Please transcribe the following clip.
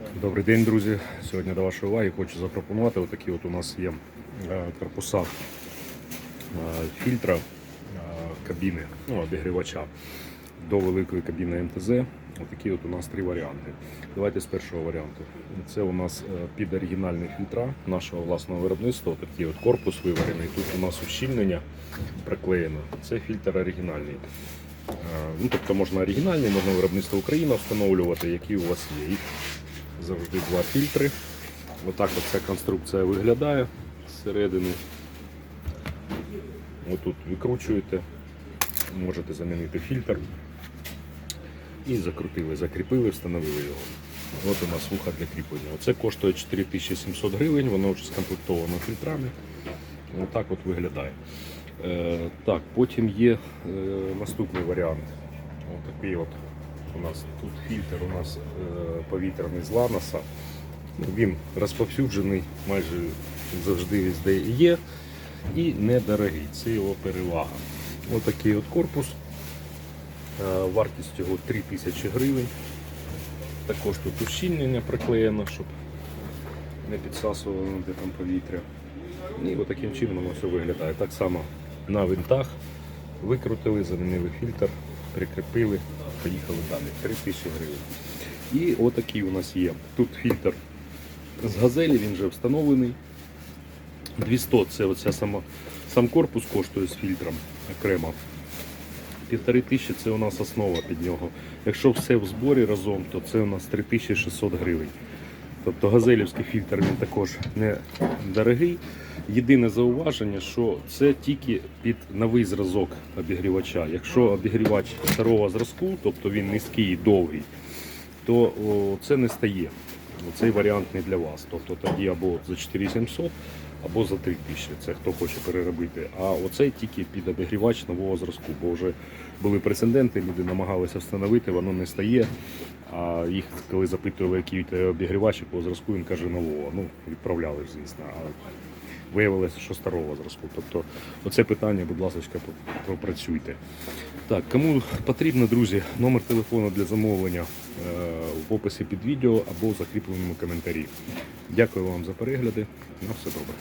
Добрий день, друзі. Сьогодні до вашої уваги хочу запропонувати отакі от у нас є е, корпуса е, фільтра е, кабіни, ну, обігрівача до великої кабіни МТЗ. Отакі от у нас три варіанти. Давайте з першого варіанту. Це у нас під оригінальні фільтра нашого власного виробництва. Такий от корпус виварений. Тут у нас ущільнення приклеєно. Це фільтр оригінальний. Ну, тобто можна оригінальний, можна виробництво Україна встановлювати, які у вас є. Завжди два фільтри. Отак от ця конструкція виглядає зсередини. Отут викручуєте, можете замінити фільтр. І закрутили, закріпили, встановили його. От у нас вуха для кріплення. Оце коштує 4700 гривень, воно вже скомплектовано фільтрами. Отак от виглядає. Е, так, потім є е, наступний варіант. Отакий от у нас тут фільтр у нас е, повітряний з Ланоса. Він розповсюджений, майже завжди везде є. І недорогий. Це його перевага. Отакий от корпус. Е, Вартість його 3000 гривень. Також тут ущільнення приклеєно, щоб не підсасувало де там повітря. І отаким чином воно все виглядає. Так само на винтах викрутили, замінили фільтр, прикріпили, поїхали далі. 3000 гривень. І отакий у нас є. Тут фільтр з газелі, він вже встановлений. 200 це оця сама, сам корпус коштує з фільтром окремо. Півтори тисячі це у нас основа під нього. Якщо все в зборі разом, то це у нас 3600 гривень. Тобто газелівський фільтр він також не дорогий. Єдине зауваження, що це тільки під новий зразок обігрівача. Якщо обігрівач старого зразку, тобто він низький і довгий, то це не стає. Цей варіант не для вас. Тобто тоді або за 4700, або за 3000. Це хто хоче переробити. А оцей тільки під обігрівач нового зразку, бо вже були прецеденти, люди намагалися встановити, воно не стає. А їх, коли запитували, який обігрівач, якого зразку, він каже нового. Ну, відправляли звісно. Виявилося, що старого зразку. Тобто, оце питання, будь ласка, пропрацюйте. Так, кому потрібно, друзі, номер телефону для замовлення е, в описі під відео або в закріпленому коментарі. Дякую вам за перегляди. На все добре.